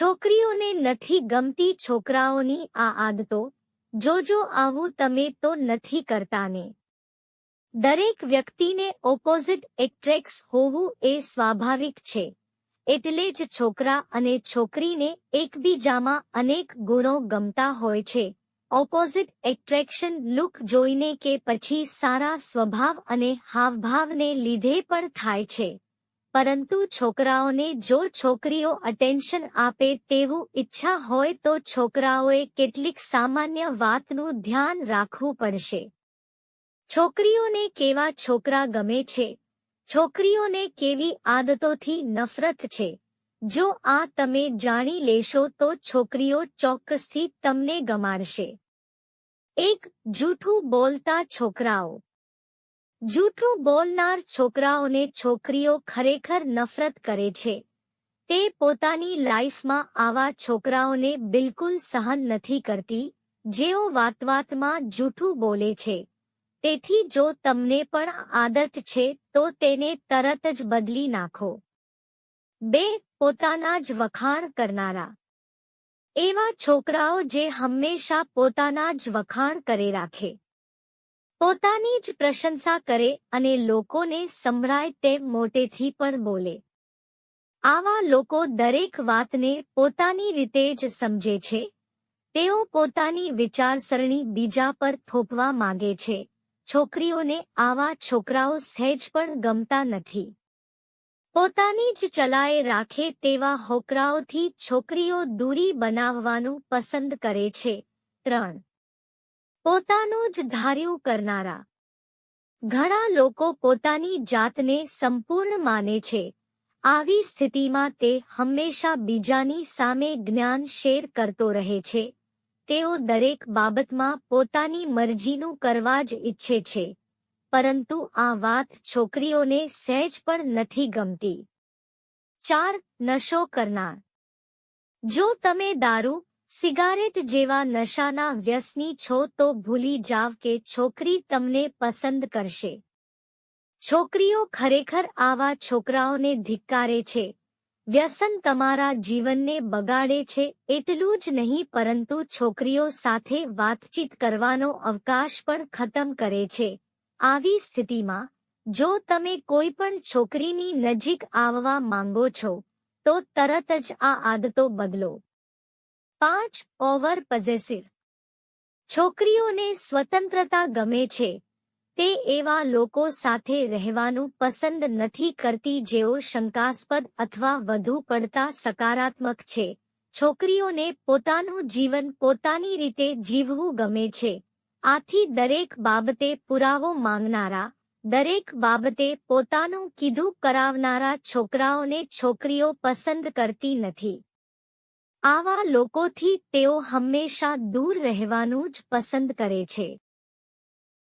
છોકરીઓને નથી ગમતી છોકરાઓની આ આદતો. જોજો આવું તમે તો નથી કરતા ને દરેક વ્યક્તિને ઓપોઝિટ એટ્રેક્સ હોવું એ સ્વાભાવિક છે. એટલે જ છોકરા અને છોકરીને એકબીજામાં અનેક ગુણો ગમતા હોય છે. ઓપોઝિટ એટ્રેક્શન લુક જોઈને કે પછી સારા સ્વભાવ અને હાવભાવને લીધે પણ થાય છે. પરંતુ છોકરાઓને જો છોકરીઓ અટેન્શન આપે તેવું ઈચ્છા હોય તો છોકરાઓએ કેટલીક સામાન્ય વાતનું ધ્યાન રાખવું પડશે. છોકરીઓને કેવા છોકરા ગમે છે? છોકરીઓને કેવી આદતોથી નફરત છે? જો આ તમે જાણી લેશો તો છોકરીઓ ચોક્કસથી તમને ગમાડશે. એક જૂઠું બોલતા છોકરાઓ. જૂઠું બોલનાર છોકરાઓને છોકરીઓ ખરેખર નફરત કરે છે. તે પોતાની લાઈફમાં આવા છોકરાઓને બિલકુલ સહન નથી કરતી, જેઓ વાતવાતમાં જૂઠું બોલે છે. તેથી જો તમને પણ આદત છે, તો તેને તરત જ બદલી નાખો. બે, પોતાના જ વખાણ કરનારા. એવા છોકરાઓ જે હંમેશા પોતાના જ વખાણ કરે રાખે. પોતાની જ પ્રશંસા કરે અને લોકોને સંભળાય તેમ મોટેથી પણ બોલે. આવા લોકો દરેક વાતને પોતાની રીતે જ સમજે છે. તેઓ પોતાની વિચારસરણી બીજા પર થોપવા માંગે છે. છોકરીઓને આવા છોકરાઓ સહેજ પણ ગમતા નથી. પોતાની જ ચલાએ રાખે તેવા હોકરાઓથી છોકરીઓ દૂરી બનાવવાનું પસંદ કરે છે. ત્રણ પોતાનું જ ધાર્યું કરનારા. ઘણા લોકો પોતાની જાતને સંપૂર્ણ માને છે. આવી સ્થિતિમાં તે હંમેશા બીજાની સામે જ્ઞાન શેર કરતો રહે છે. તેઓ દરેક બાબતમાં પોતાની મરજીનું કરવા જ ઈચ્છે છે. પરંતુ આ વાત છોકરીઓને સહેજ પણ નથી ગમતી. ચાર, નશો કરનાર. જો તમે દારૂ સિગારેટ જેવા નશાના વ્યસની છો તો ભૂલી જાવ કે છોકરી તમને પસંદ કરશે. છોકરીઓ ખરેખર આવા છોકરાઓને ધિક્કારે છે. વ્યસન તમારા જીવનને બગાડે છે એટલું જ નહીં પરંતુ છોકરીઓ સાથે વાતચીત કરવાનો અવકાશ પણ ખતમ કરે છે. આવી સ્થિતિમાં, જો તમે કોઈ પણ છોકરીની નજીક આવવા માંગો છો, તો તરત જ આ આદતો બદલો. પાંચ ઓવર પઝેસિવ છોકરીઓને સ્વતંત્રતા ગમે છે, તે એવા લોકો સાથે રહેવાનું પસંદ નથી કરતી જેઓ શંકાસ્પદ અથવા વધુ પડતા સકારાત્મક છે. છોકરીઓને પોતાનું જીવન પોતાની રીતે જીવવું ગમે છે. આથી દરેક બાબતે પુરાવો માંગનારા, દરેક બાબતે પોતાનું કીધું કરાવનારા છોકરાઓને છોકરીઓ પસંદ કરતી નથી. આવા લોકોથી તેઓ હંમેશા દૂર રહેવાનું જ પસંદ કરે છે.